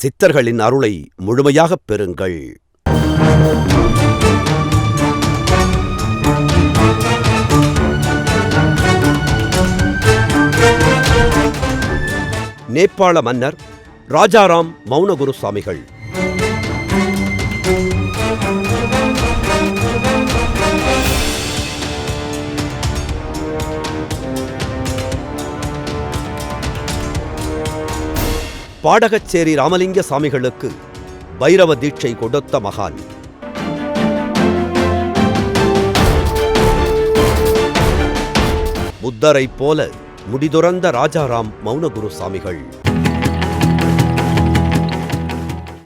சித்தர்களின் அருளை முழுமையாகப் பெறுங்கள். நேபாள மன்னர் ராஜாராம் மௌனகுரு சுவாமிகள் பாடகச்சேரி ராமலிங்க சாமிகளுக்கு பைரவ தீட்சை கொடுத்த மகான். புத்தரைப் போல முடிதுறந்த ராஜாராம் மௌனகுரு சாமிகள்.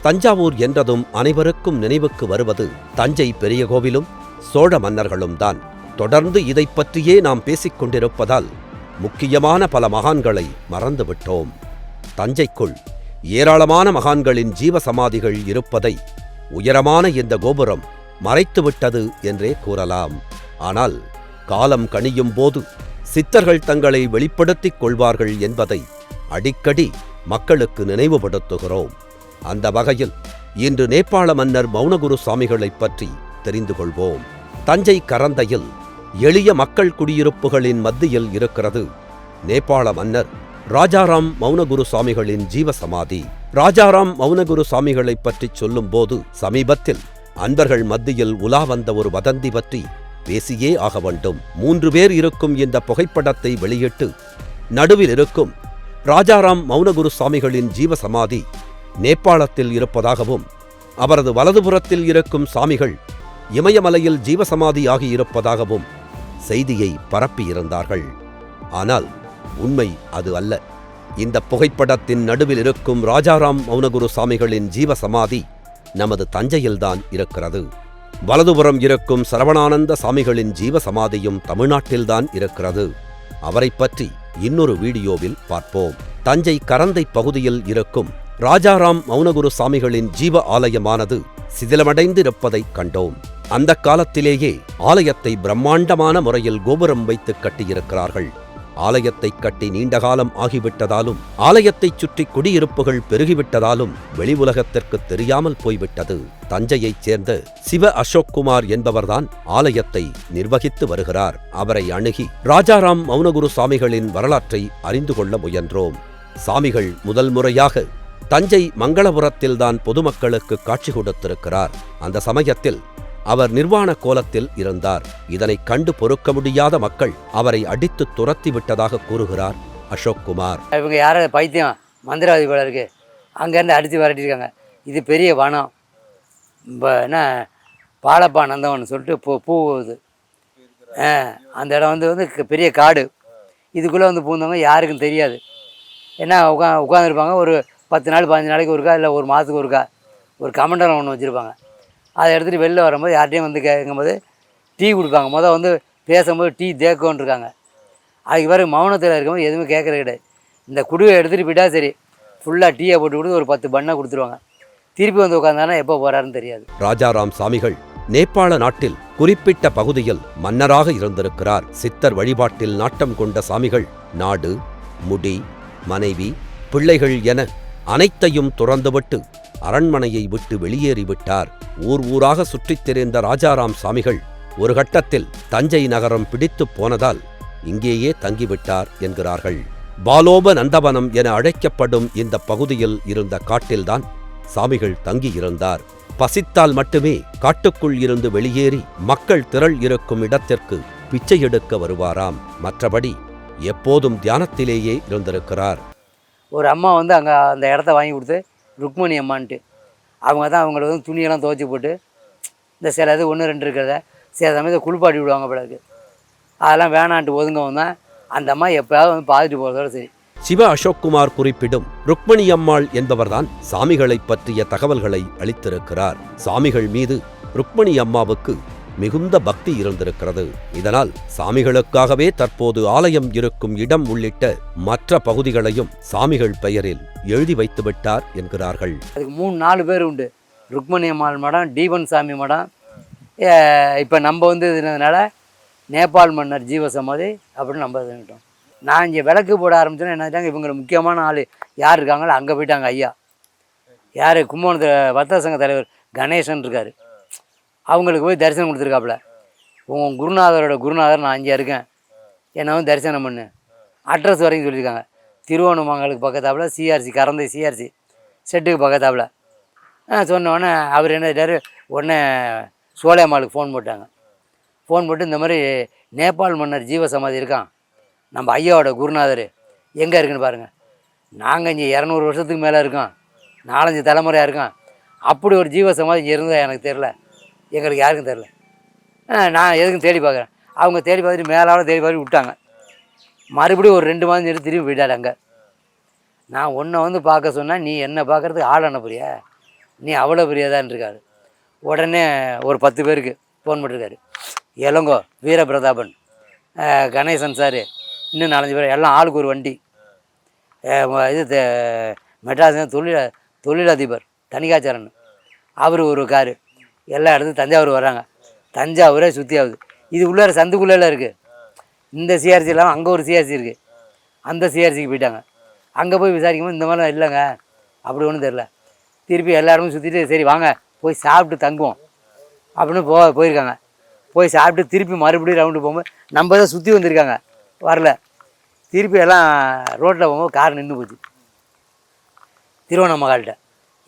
தஞ்சாவூர் என்றதும் அனைவருக்கும் நினைவுக்கு வருவது தஞ்சை பெரிய கோவிலும் சோழ மன்னர்களும் தான். தொடர்ந்து இதை பற்றியே நாம் பேசிக் கொண்டிருப்பதால் முக்கியமான பல மகான்களை மறந்துவிட்டோம். தஞ்சைக்குள் ஏராளமான மகான்களின் ஜீவ சமாதிகள் இருப்பதை உயரமான இந்த கோபுரம் மறைத்துவிட்டது என்றே கூறலாம். ஆனால் காலம் கணியும் போது சித்தர்கள் தங்களை வெளிப்படுத்திக் கொள்வார்கள் என்பதை அடிக்கடி மக்களுக்கு நினைவுபடுத்துகிறோம். அந்த வகையில் இன்று நேபாள மன்னர் மௌனகுரு சுவாமிகளைப் பற்றி தெரிந்து கொள்வோம். தஞ்சை கரந்தையில் எளிய மக்கள் குடியிருப்புகளின் மத்தியில் இருக்கிறது நேபாள மன்னர் ராஜாராம் மௌனகுரு சுவாமிகளின் ஜீவசமாதி. ராஜாராம் மௌனகுரு சுவாமிகளைப் பற்றி சொல்லும்போது சமீபத்தில் அன்பர்கள் மத்தியில் உலா வந்த ஒரு வதந்தி பற்றி பேசியே ஆக வேண்டும். மூன்று பேர் இருக்கும் இந்த புகைப்படத்தை வெளியிட்டு நடுவில் இருக்கும் ராஜாராம் மௌனகுரு சுவாமிகளின் ஜீவசமாதி நேபாளத்தில் இருப்பதாகவும் அவரது வலதுபுறத்தில் இருக்கும் சாமிகள் இமயமலையில் ஜீவசமாதி ஆகியிருப்பதாகவும் செய்தியை பரப்பியிருந்தார்கள். ஆனால் உண்மை அது அல்ல. இந்த புகைப்படத்தின் நடுவில் இருக்கும் ராஜாராம் மௌனகுரு சாமிகளின் ஜீவசமாதி நமது தஞ்சையில்தான் இருக்கிறது. வலதுபுறம் இருக்கும் சரவணானந்த சாமிகளின் ஜீவசமாதியும் தமிழ்நாட்டில்தான் இருக்கிறது. அவரைப் பற்றி இன்னொரு வீடியோவில் பார்ப்போம். தஞ்சை கரந்தை பகுதியில் இருக்கும் ராஜாராம் மௌனகுரு சாமிகளின் ஜீவ ஆலயமானது சிதிலமடைந்திருப்பதைக் கண்டோம். அந்த காலத்திலேயே ஆலயத்தை பிரம்மாண்டமான முறையில் கோபுரம் வைத்து கட்டியிருக்கிறார்கள். ஆலயத்தை கட்டி நீண்ட காலம் ஆகிவிட்டதாலும் ஆலயத்தைச் சுற்றி குடியிருப்புகள் பெருகிவிட்டதாலும் வெளி உலகத்திற்கு தெரியாமல் போய்விட்டது. தஞ்சையைச் சேர்ந்த சிவ அசோக்குமார் என்பவர்தான் ஆலயத்தை நிர்வகித்து வருகிறார். அவரை அணுகி ராஜாராம் மௌனகுரு சாமிகளின் வரலாற்றை அறிந்து கொள்ள முயன்றோம். சாமிகள் முதல் முறையாக தஞ்சை மங்களபுரத்தில்தான் பொதுமக்களுக்கு காட்சி கொடுத்திருக்கிறார். அந்த சமயத்தில் அவர் நிர்வாண கோலத்தில் இருந்தார் இதனை கண்டு பொறுக்க முடியாத மக்கள் அவரை அடித்து துரத்தி விட்டதாக கூறுகிறார் அசோக் குமார். இவங்க யார? பைத்தியம் மந்திரவாதி போல இருக்கு. அங்கேருந்து அடித்து விரட்டியிருக்காங்க. இது பெரிய வனம். இப்போ என்ன? பாலப்பா நந்தவன் சொல்லிட்டு பூ பூவுது அந்த இடம் வந்து வந்து பெரிய காடு. இதுக்குள்ளே வந்து பூந்தவங்க யாருக்கும் தெரியாது. என்ன உட்கா உட்காந்துருப்பாங்க ஒரு பத்து நாள் பதினஞ்சு நாளைக்கு ஒருக்கா இல்லை ஒரு மாதத்துக்கு ஒருக்கா. ஒரு கமண்டலம் ஒன்று வச்சுருப்பாங்க. அதை எடுத்துகிட்டு வெளில வரும்போது யார்கிட்டையும் வந்து கேட்கும்போது டீ கொடுப்பாங்க மொதல் வந்து பேசும்போது டீ தேக்கோன்னு இருக்காங்க அதுக்கு பிறகு மௌனத்தில் இருக்கும்போது எதுவுமே கேட்குறது கிடையாது. இந்த குடுவை எடுத்துகிட்டு போயிட்டால் சரி. ஃபுல்லாக டீயை போட்டு கொடுத்து ஒரு பத்து பண்ணை கொடுத்துருவாங்க. திருப்பி வந்து உட்காந்தானா எப்போ போகிறாருன்னு தெரியாது. ராஜாராம் சாமிகள் நேபாள நாட்டில் குறிப்பிட்ட பகுதியில் மன்னராக இருந்திருக்கிறார். சித்தர் வழிபாட்டில் நாட்டம் கொண்ட சாமிகள் நாடு முடி மனைவி பிள்ளைகள் என அனைத்தையும் துறந்துவிட்டு அரண்மனையை விட்டு வெளியேறிவிட்டார். ஊர் ஊராக சுற்றித் திரிந்த ராஜாராம் சாமிகள் ஒரு கட்டத்தில் தஞ்சை நகரம் பிடித்துப் போனதால் இங்கேயே தங்கிவிட்டார் என்கிறார்கள். பாலோப நந்தவனம் என அழைக்கப்படும் இந்த பகுதியில் இருந்த காட்டில்தான் சாமிகள் தங்கியிருந்தார். பசித்தால் மட்டுமே காட்டுக்குள் இருந்து வெளியேறி மக்கள் திரள் இருக்கும் இடத்திற்கு பிச்சை எடுக்க வருவாராம். மற்றபடி எப்போதும் தியானத்திலேயே இருந்திருக்கிறார். ஒரு அம்மா வந்து அங்கே அந்த இடத்த வாங்கி கொடுத்து ருக்மணி அம்மான்ட்டு. அவங்க தான் அவங்கள வந்து துணியெல்லாம் துவைச்சி போட்டு இந்த சில இது ஒன்று ரெண்டு இருக்கிறத சில சமயத்தை குளிப்பாட்டி விடுவாங்க பிறகு அதெல்லாம் வேணான்ட்டு ஒதுங்கவும் தான். அந்த அம்மா எப்போயாவது வந்து பார்த்துட்டு போகிறதோட சரி. சிவ அசோக்குமார் குறிப்பிடும் ருக்மணி அம்மாள் என்பவர்தான் சாமிகளை பற்றிய தகவல்களை அளித்திருக்கிறார். சாமிகள் மீது ருக்மணி அம்மாவுக்கு மிகுந்த பக்தி இருந்திருக்கிறது. இதனால் சாமிகளுக்காகவே தற்போது ஆலயம் இருக்கும் இடம் உள்ளிட்ட மற்ற பகுதிகளையும் சாமிகள் பெயரில் எழுதி வைத்துவிட்டார் என்கிறார்கள். அதுக்கு மூணு நாலு பேர் உண்டு. ருக்மணி அம்மாள் மடம் டீபன் சாமி மடம். இப்போ நம்ம வந்து இருந்ததுனால நேபாள் மன்னர் ஜீவசமாதி அப்படின்னு நம்ம இருந்துட்டோம் நான் இங்கே விளக்கு போட ஆரம்பிச்சோன்னா என்ன இவங்க முக்கியமான ஆள். யார் இருக்காங்களோ அங்கே போயிட்டாங்க ஐயா. யார்? கும்பகோணத்தில் வர்த்தக சங்க தலைவர் கணேசன் இருக்கார். அவங்களுக்கு போய் தரிசனம் கொடுத்துருக்காப்புல. உங்கள் குருநாதரோட குருநாதர் நான் இங்கே இருக்கேன். என்ன வந்து தரிசனம் பண்ணு. அட்ரஸ் வரைக்கும் சொல்லியிருக்காங்க. திருவோணமங்கலுக்கு பக்கத்தாப்புல சிஆர்சி கறந்தை சிஆர்சி செட்டுக்கு பக்கத்தாப்புல. சொன்னோடனே சொன்ன உடனே அவர் என்ன செய்றாரு உடனே சோலையம்மாளுக்கு ஃபோன் போட்டாங்க. ஃபோன் போட்டு இந்த மாதிரி நேபாள் மன்னர் ஜீவசமாதி இருக்கான். நம்ம ஐயாவோட குருநாதர் எங்கே இருக்குன்னு பாருங்கள் நாங்கள் இங்கே இரநூறு வருஷத்துக்கு மேலே இருக்கோம். நாலஞ்சு தலைமுறையாக இருக்கோம். அப்படி ஒரு ஜீவசமாதி இங்கே இருந்தால் எனக்கு தெரில எங்களுக்கு யாருக்கும் தெரில நான் எதுக்கும் தேடி பார்க்குறேன் அவங்க தேடி பார்த்துட்டு மேலால தேடி பார்த்து விட்டாங்க. மறுபடியும் ஒரு ரெண்டு மாதம் எடுத்து திரும்பி போயிட்டாரு அங்கே. நான் உன்னை வந்து பார்க்க சொன்னால் நீ என்னை பார்க்கறதுக்கு ஆள் அனுப்புறியா நீ அவ்வளோ பெரியதான் இருக்காரு. உடனே ஒரு பத்து பேருக்கு ஃபோன் பண்ணிருக்காரு. இளங்கோ வீரபிரதாபன் கணேசன் சார் இன்னும் நாலஞ்சு பேர் எல்லாம் ஆளுக்கு ஒரு வண்டி. இது மெட்ராஸ் தொழில தொழிலதிபர் தனிகாச்சாரன் அவர் ஒரு காரு. எல்லா இடத்துக்கும் தஞ்சாவூர் வராங்க தஞ்சாவூரே சுற்றி ஆகுது. இது உள்ளார சந்துக்குள்ளே இருக்குது இந்த சிஆர்சி இல்லாமல் அங்கே ஒரு சிஆர்சி இருக்குது அந்த சிஆர்சிக்கு போயிட்டாங்க. அங்கே போய் விசாரிக்கும்போது இந்த மாதிரிலாம் இல்லைங்க. அப்படி ஒன்றும் தெரில திருப்பி எல்லா இடமும் சுற்றிட்டு சரி வாங்க போய் சாப்பிட்டு தங்குவோம். அப்படின்னு போ போயிருக்காங்க. போய் சாப்பிட்டு திருப்பி மறுபடியும் ரவுண்டு போகும்போது நம்ம தான் சுற்றி வந்திருக்காங்க. வரல. திருப்பி எல்லாம் ரோட்டில் போகும்போது கார் நின்று போச்சு. திருவண்ணாமகால்கிட்ட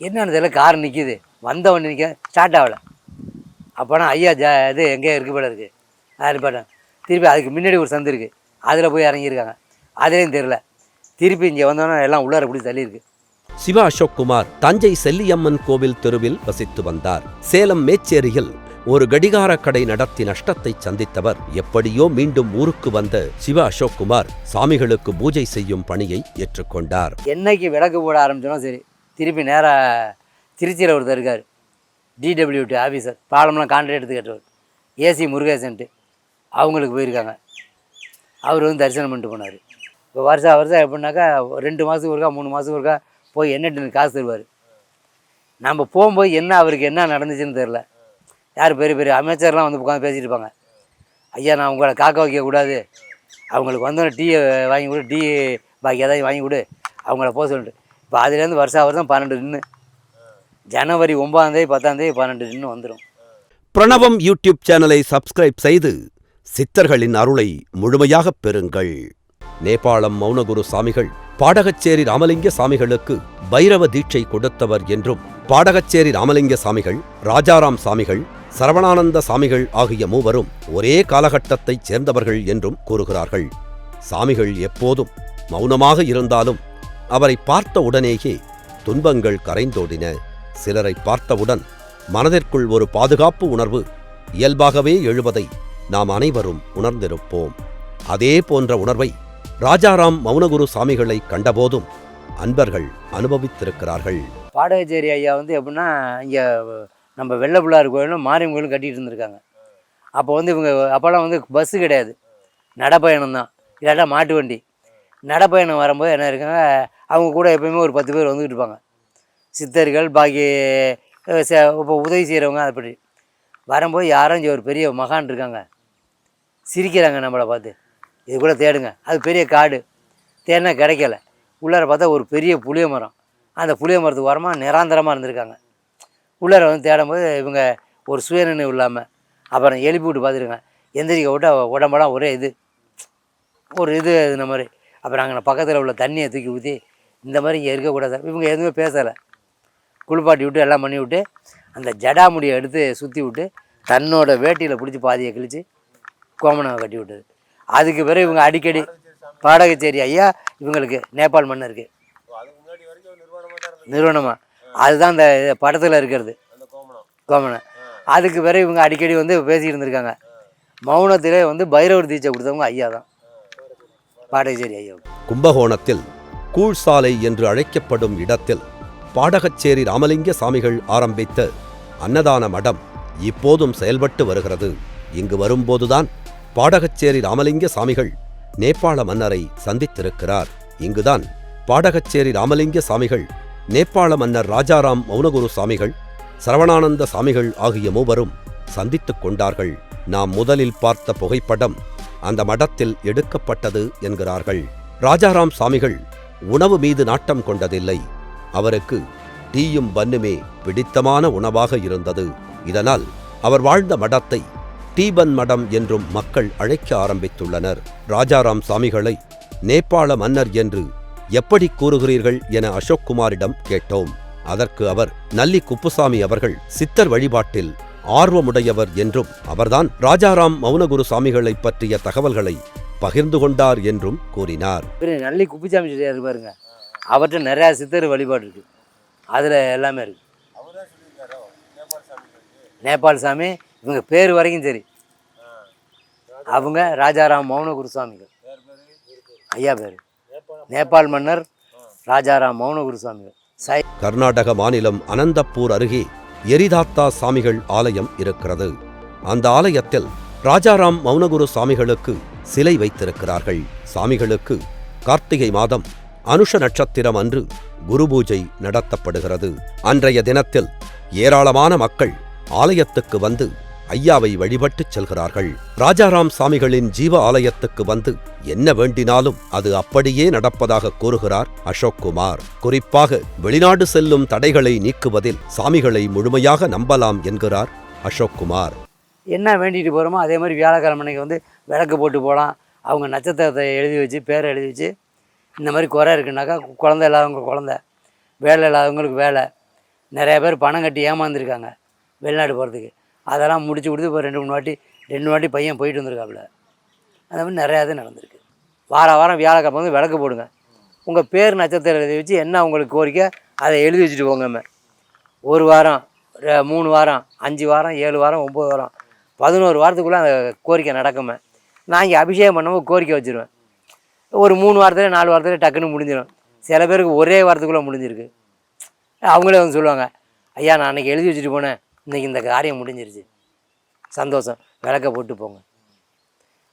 என்னன்னு தெரியல கார் நிற்கிது வந்த வண்டி நிற்க ஸ்டார்ட் ஆகலை. அப்போனா ஐயா ஜா இது எங்கேயோ இருக்கு போல இருக்குது அது பாட்டேன். திருப்பி அதுக்கு முன்னாடி ஒரு சந்து இருக்குது அதில் போய் இறங்கியிருக்காங்க. அதுலேயும் தெரில திருப்பி இங்கே வந்தோன்னே எல்லாம் உள்ளார பிடிச்சி தள்ளியிருக்கு. சிவ அசோக்குமார் தஞ்சை செல்லியம்மன் கோவில் தெருவில் வசித்து வந்தார். சேலம் மேச்சேரியில் ஒரு கடிகார கடை நடத்தி நஷ்டத்தை சந்தித்தவர் எப்படியோ மீண்டும் ஊருக்கு வந்த சிவ அசோக்குமார் சாமிகளுக்கு பூஜை செய்யும் பணியை ஏற்றுக்கொண்டார். என்னைக்கு விளக்கு போட ஆரம்பிச்சோனோ சரி திருப்பி நேராக திருச்சியில் ஒருத்தர் இருக்கார். டிடபிள்யூடி ஆஃபீஸர் பாலம்லாம் கான்ட்ராக்ட் எடுத்து கட்டுவார் ஏசி முருகேசன்ட்டு. அவங்களுக்கு போயிருக்காங்க. அவர் வந்து தரிசனம் பண்ணிட்டு போனார். இப்போ வருஷம் வருஷம் எப்படின்னாக்கா ரெண்டு மாதத்துக்கு ஒருக்கா மூணு மாதத்துக்கு ஒருக்கா போய் என்ன காசு தருவார். நம்ம போகும்போது என்ன அவருக்கு என்ன நடந்துச்சுன்னு தெரில யார் பெரிய பெரிய அமைச்சர்லாம் வந்து உட்காந்து பேசிகிட்டு இருப்பாங்க. ஐயா நான் உங்களை காக்க வைக்கக்கூடாது அவங்களுக்கு வந்தோடனே டீயை வாங்கி கொடு டீ பாக்கி ஏதாவது வாங்கி கொடு. அவங்கள போக சொல்லிட்டு. இப்போ அதுலேருந்து வருஷம் வருஷம் பன்னெண்டு நின்று ஜனவரி ஒன்பதாந்தேதி பத்தாந்தேதி பன்னெண்டு நின்று வந்துடும் பிரணவம் யூடியூப் சேனலை சப்ஸ்கிரைப் செய்து சித்தர்களின் அருளை முழுமையாகப் பெறுங்கள். நேபாளம் மௌனகுரு சாமிகள் பாடகச்சேரி ராமலிங்க சாமிகளுக்கு பைரவ தீட்சை கொடுத்தவர் என்றும் பாடகச்சேரி ராமலிங்க சாமிகள் ராஜாராம் சாமிகள் சரவணானந்த சாமிகள் ஆகிய மூவரும் ஒரே காலகட்டத்தைச் சேர்ந்தவர்கள் என்றும் கூறுகிறார்கள். சாமிகள் எப்போதும் மௌனமாக இருந்தாலும் அவரை பார்த்த உடனேயே துன்பங்கள் கரைந்தோடின. சிலரை பார்த்தவுடன் மனதிற்குள் ஒரு பாதுகாப்பு உணர்வு இயல்பாகவே எழுவதை நாம் அனைவரும் உணர்ந்திருப்போம். அதே போன்ற உணர்வை ராஜாராம் மௌனகுரு சாமிகளை கண்டபோதும் அன்பர்கள் அனுபவித்திருக்கிறார்கள். பாடகச்சேரி ஐயா வந்து எப்படின்னா இங்கே நம்ம வெள்ளப்பிள்ளார் கோயிலும் மாரியம் கோயிலும் கட்டிகிட்டு இருந்திருக்காங்க. அப்போ வந்து இவங்க அப்போல்லாம் வந்து பஸ்ஸு கிடையாது. நடைப்பயணம் தான். இல்லாட்டா மாட்டு வண்டி. நடைப்பயணம் வரும்போது என்ன இருக்காங்க அவங்க கூட எப்பயுமே ஒரு பத்து பேர் வந்துக்கிட்டு இருப்பாங்க. சித்தர்கள் பாக்கி இப்போ உதவி செய்கிறவங்க அப்படி. வரும்போது யாரும் ஒரு பெரிய மகான் இருக்காங்க. சிரிக்கிறாங்க நம்மளை பார்த்து. இது கூட தேடுங்க. அது பெரிய காடு. தேடினா கிடைக்கல. உள்ளார பார்த்தா ஒரு பெரிய புளிய மரம். அந்த புளிய மரத்துக்கு ஓரமாக நிராந்தரமாக இருந்திருக்காங்க. உள்ளார வந்து தேடும்போது இவங்க ஒரு சுயநினைவு இல்லாமல் அப்புறம் எழுப்பி விட்டு பார்த்துருங்க எந்திரிக்க விட்டு உடம்பெல்லாம் ஒரே இது. ஒரு இது இந்த மாதிரி. அப்புறம் அங்கே பக்கத்தில் உள்ள தண்ணியை தூக்கி ஊற்றி இந்த மாதிரி இங்கே இருக்கக்கூடாது. இவங்க எதுவுமே பேசலை. குளிப்பாட்டி விட்டு எல்லாம் பண்ணி விட்டு அந்த ஜடாமுடியை எடுத்து சுற்றி விட்டு தன்னோட வேட்டியில் பிடிச்சி பாதியை கிழித்து கோமணம் கட்டி விட்டது அதுக்கு பிறகு இவங்க அடிக்கடி பாடகச்சேரி ஐயா இவங்களுக்கு நேபாள் மன்னருக்கு நிறுவனமாக அதுதான் அந்த படத்தில் இருக்கிறது. கோமணம். அதுக்கு பிறகு இவங்க அடிக்கடி வந்து பேசிகிட்டு இருந்திருக்காங்க. மௌனத்திலே வந்து பைரவர் தீட்சை கொடுத்தவங்க ஐயா தான். பாடகச்சேரி ஐயா. கும்பகோணத்தில் கூழ்சாலை என்று அழைக்கப்படும் இடத்தில் பாடகச்சேரி ராமலிங்க சாமிகள் ஆரம்பித்த அன்னதான மடம் இப்போதும் செயல்பட்டு வருகிறது. இங்கு வரும்போதுதான் பாடகச்சேரி ராமலிங்க சாமிகள் நேபாள மன்னரை சந்தித்திருக்கிறார். இங்குதான் பாடகச்சேரி ராமலிங்க சாமிகள் நேபாள மன்னர் ராஜாராம் மௌனகுரு சாமிகள் சரவணானந்த சாமிகள் ஆகிய மூவரும் சந்தித்துக் கொண்டார்கள். நாம் முதலில் பார்த்த புகைப்படம் அந்த மடத்தில் எடுக்கப்பட்டது என்கிறார்கள். ராஜாராம் சாமிகள் உணவு மீது நாட்டம் கொண்டதில்லை. அவருக்கு டீயும் பன்னுமே பிடித்தமான உணவாக இருந்தது. இதனால் அவர் வாழ்ந்த மடத்தை டீபன் மடம் என்றும் மக்கள் அழைக்க ஆரம்பித்துள்ளனர். ராஜாராம் சாமிகளை நேபாள மன்னர் என்று எப்படி கூறுகிறீர்கள் என அசோக் குமாரிடம் கேட்டோம். அதற்கு அவர் நல்லி குப்புசாமி அவர்கள் சித்தர் வழிபாட்டில் ஆர்வமுடையவர் என்றும் அவர்தான் ராஜாராம் மௌனகுரு சாமிகளை பற்றிய தகவல்களை பகிர்ந்து கொண்டார் என்றும் கூறினார். நல்லி குப்புசாமி பாருங்க. அவர்கிட்ட நிறையா சித்தர் வழிபாடு இருக்குது அதில் எல்லாமே இருக்குது நேபாள் சாமி இவங்க பேர் வரைக்கும் சரி. அவங்க ராஜாராம் மௌனகுரு சுவாமிகள் ஐயா பேர். நேபாள் மன்னர் ராஜாராம் மௌனகுரு சுவாமிகள் சை கர்நாடக மாநிலம் அனந்தப்பூர் அருகே எரிதாத்தா சாமிகள் ஆலயம் இருக்கிறது. அந்த ஆலயத்தில் ராஜாராம் மௌனகுரு சாமிகளுக்கு சிலை வைத்திருக்கிறார்கள். சாமிகளுக்கு கார்த்திகை மாதம் அனுஷ நட்சத்திரம் அன்று குரு பூஜை நடத்தப்படுகிறது. அன்றைய தினத்தில் ஏராளமான மக்கள் ஆலயத்துக்கு வந்து ஐயாவை வழிபட்டு செல்கிறார்கள். ராஜாராம் சாமிகளின் ஜீவ ஆலயத்துக்கு வந்து என்ன வேண்டினாலும் அது அப்படியே நடப்பதாக கூறுகிறார் அசோக் குமார். குறிப்பாக வெளிநாடு செல்லும் தடைகளை நீக்குவதில் சாமிகளை முழுமையாக நம்பலாம் என்கிறார் அசோக் குமார். என்ன வேண்டிட்டு போகிறோமோ அதே மாதிரி வியாழக்கிழமனைக்கு வந்து விளக்கு போட்டு போகலாம் அவங்க நட்சத்திரத்தை எழுதி வச்சு பேரை எழுதி வச்சு இந்த மாதிரி குறை இருக்குனாக்கா குழந்த இல்லாதவங்க குழந்த வேலை இல்லாதவங்களுக்கு வேலை. நிறையா பேர் பணம் கட்டி ஏமாந்துருக்காங்க வெளிநாடு போகிறதுக்கு அதெல்லாம் முடிச்சு கொடுத்து இப்போ ரெண்டு மூணு வாட்டி ரெண்டு வாட்டி பையன் போயிட்டு வந்திருக்காப்புல. அந்த மாதிரி நிறையா இது நடந்திருக்கு. வார வாரம் வியாழக்கிழமை வந்து விளக்கு போடுங்க. உங்கள் பேர் நட்சத்திரம் எழுதி வச்சு என்ன உங்களுக்கு கோரிக்கை அதை எழுதி வச்சுட்டு போங்கம்மே ஒரு வாரம் மூணு வாரம் அஞ்சு வாரம் ஏழு வாரம் ஒம்பது வாரம் பதினோரு வாரத்துக்குள்ளே அந்த கோரிக்கை நடக்குமே நான் இங்கே அபிஷேகம் பண்ணும்போது கோரிக்கை வச்சுருவேன். ஒரு மூணு வாரத்தில் நாலு வாரத்தில் டக்குன்னு முடிஞ்சிடும் சில பேருக்கு ஒரே வாரத்துக்குள்ளே முடிஞ்சிருக்கு. அவங்களே வந்து சொல்லுவாங்க ஐயா நான் அன்றைக்கி எழுதி வச்சுட்டு போனேன். இன்றைக்கி இந்த காரியம் முடிஞ்சிருச்சு. சந்தோஷம். விளக்க போட்டு போங்க.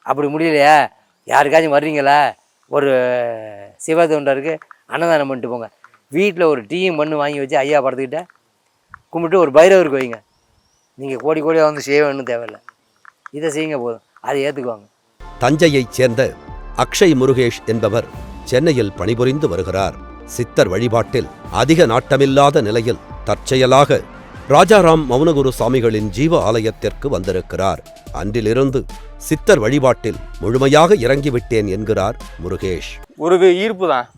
அப்படி முடியலையா. யாருக்காச்சும் வர்றீங்களா? ஒரு சிவ தொண்டருக்கு அன்னதானம் பண்ணிட்டு போங்க. வீட்டில் ஒரு டீயும் மண்ணு வாங்கி வச்சு ஐயா படத்துக்கிட்ட கும்பிட்டு ஒரு பைரவருக்கு வைங்க. நீங்கள் கோடி கோடியாக வந்து செய்ய வேணும் தேவையில்லை. இதை செய்யுங்க போதும். அதை ஏற்றுக்குவாங்க தஞ்சையைச் சேர்ந்த அக்ஷய் முருகேஷ் என்பவர் சென்னையில் பணிபுரிந்து வருகிறார். சித்தர் வழிபாட்டில் அதிக நாட்டமில்லாத நிலையில் தற்செயலாக ராஜாராம் மௌனகுரு சுவாமிகளின் ஜீவ ஆலயத்திற்கு வந்திருக்கிறார். அன்றிலிருந்து சித்தர் வழிபாட்டில் முழுமையாக இறங்கிவிட்டேன் என்கிறார் முருகேஷ். ஒரு ஈர்ப்பு தான்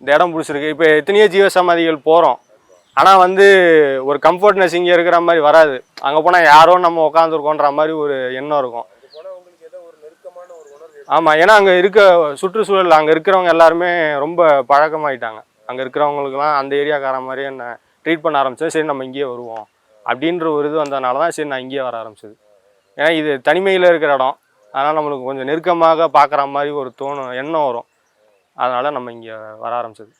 இந்த இடம் பிடிச்சிருக்கு. இப்போ எத்தனையோ ஜீவ சமாதிகள் போகிறோம் ஆனால் வந்து ஒரு கம்ஃபர்ட்னஸ் இங்கே இருக்கிற மாதிரி வராது. அங்கே போனால் யாரோ நம்ம உட்காந்துருக்கோன்ற மாதிரி ஒரு எண்ணம் இருக்கும். ஆமாம் ஏன்னா அங்கே இருக்க சுற்றுச்சூழல் அங்கே இருக்கிறவங்க எல்லாருமே ரொம்ப பழக்கமாயிட்டாங்க. அங்கே இருக்கிறவங்களுக்குலாம் அந்த ஏரியாக்கார மாதிரி என்ன ட்ரீட் பண்ண ஆரம்பிச்சது சரி நம்ம இங்கேயே வருவோம். அப்படின்ற ஒரு இது வந்ததுனால தான் சரி நான் இங்கேயே வர ஆரம்பிச்சது. ஏன்னா இது தனிமையில் இருக்கிற இடம். அதனால் நம்மளுக்கு கொஞ்சம் நெருக்கமாக பார்க்குற மாதிரி ஒரு தோணும் எண்ணம் வரும். அதனால் நம்ம இங்கே வர ஆரம்பிச்சது.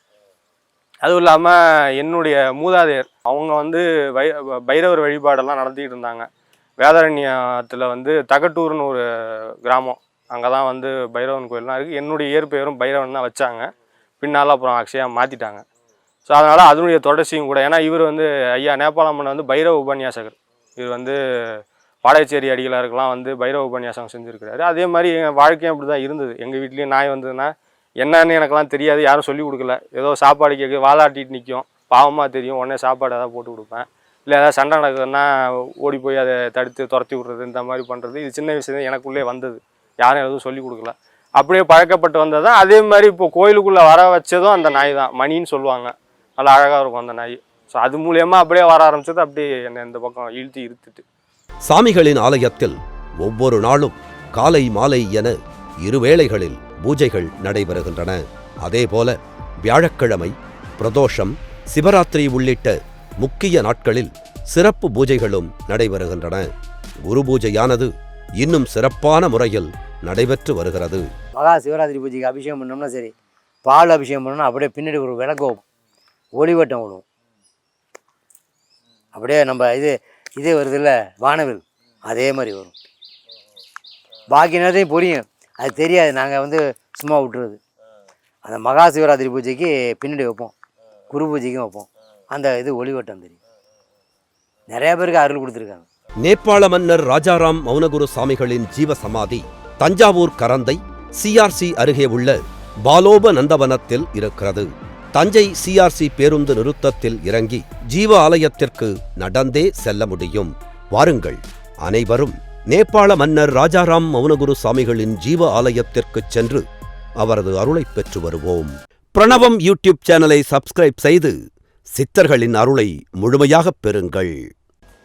அதுவும் இல்லாமல் என்னுடைய மூதாதையர் அவங்க வந்து வை பைரவர் வழிபாடெல்லாம் நடத்திக்கிட்டு இருந்தாங்க. வேதாரண்யத்தில் வந்து தகட்டூர்னு ஒரு கிராமம். அங்கே தான் வந்து பைரவன் கோயில்லாம் இருக்குது என்னுடைய இயற்பெயரும் பைரவன் தான் வச்சாங்க. பின்னால் அப்புறம் அக்ஷயா மாற்றிட்டாங்க ஸோ அதனால் அதனுடைய தொடர்ச்சியும் கூட ஏன்னா இவர் வந்து ஐயா நேபாளம்மன் வந்து பைரவ உபன்யாசகர். இவர் வந்து பாடைச்சேரி அடிகளாருக்கெல்லாம் வந்து பைரவ உபன்யாசம் செஞ்சுருக்கிறாரு. அதே மாதிரி என் வாழ்க்கையும் அப்படி தான் இருந்தது. எங்கள் வீட்லேயும் நாய் வந்ததுன்னா என்னன்னு எனக்கெல்லாம் தெரியாது யாரும் சொல்லி கொடுக்கல. ஏதோ சாப்பாடு கேட்க வாலாட்டிட்டு நிற்கும் பாவமாக தெரியும். உடனே சாப்பாடு எதாவது போட்டு கொடுப்பேன். இல்லை ஏதாவது சண்டை நடக்குதுன்னா ஓடி போய் அதை தடுத்து துரத்தி விட்றது இந்த மாதிரி பண்ணுறது இது சின்ன விஷயம் எனக்குள்ளே வந்தது. யாரும் எதுவும் சொல்லி கொடுக்கல. அப்படியே பழக்கப்பட்டு வந்தது தான். அதே மாதிரி இப்போ கோயிலுக்குள்ளே வர வச்சதும் அந்த நாய் தான். மணின்னு சொல்லுவாங்க. நல்லா அழகாக இருக்கும் அந்த நாய். ஸோ அது மூலயமா அப்படியே வர ஆரம்பிச்சது. அப்படியே என்னை இந்த பக்கம் இழுத்து இருத்துட்டு சாமிகளின் ஆலயத்தில் ஒவ்வொரு நாளும் காலை மாலை என இருவேளைகளில் பூஜைகள் நடைபெறுகின்றன. அதேபோல வியாழக்கிழமை பிரதோஷம் சிவராத்திரி உள்ளிட்ட முக்கிய நாட்களில் சிறப்பு பூஜைகளும் நடைபெறுகின்றன. குரு பூஜையானது இன்னும் சிறப்பான முறையில் நடைபெற்று வருகிறது. மகா சிவராத்திரி பூஜைக்கு அபிஷேகம் பண்ணோம்னா சரி பால் அபிஷேகம் பண்ணோம்னா அப்படியே பின்னாடி ஒரு விளக்கு ஒளிவட்டம் விடுவோம் அப்படியே நம்ம இது இதே வருதுல்ல வானவில் அதே மாதிரி வரும். பாக்கி நேரத்தையும் புரியும். அது தெரியாது நாங்கள் வந்து சும்மா விட்டுறது. அந்த மகா சிவராத்திரி பூஜைக்கு பின்னாடி வைப்போம் குரு பூஜைக்கும் வைப்போம். அந்த இது ஒளிவட்டம் தெரியும். நிறைய பேருக்கு அருள் கொடுத்துருக்காங்க. நேபாள மன்னர் ராஜாராம் மௌனகுரு சாமிகளின் ஜீவ சமாதி தஞ்சாவூர் கரந்தை சிஆர்சி அருகே உள்ள பாலோப நந்தவனத்தில் இருக்கிறது. தஞ்சை சிஆர்சி பேருந்து நிறுத்தத்தில் இறங்கி ஜீவ ஆலயத்திற்கு நடந்தே செல்ல முடியும். வாருங்கள் அனைவரும் நேபாள மன்னர் ராஜாராம் மௌனகுரு சாமிகளின் ஜீவ ஆலயத்திற்குச் சென்று அவரது அருளைப் பெற்று வருவோம். பிரணவம் யூடியூப் சேனலை சப்ஸ்கிரைப் செய்து சித்தர்களின் அருளை முழுமையாகப் பெறுங்கள்.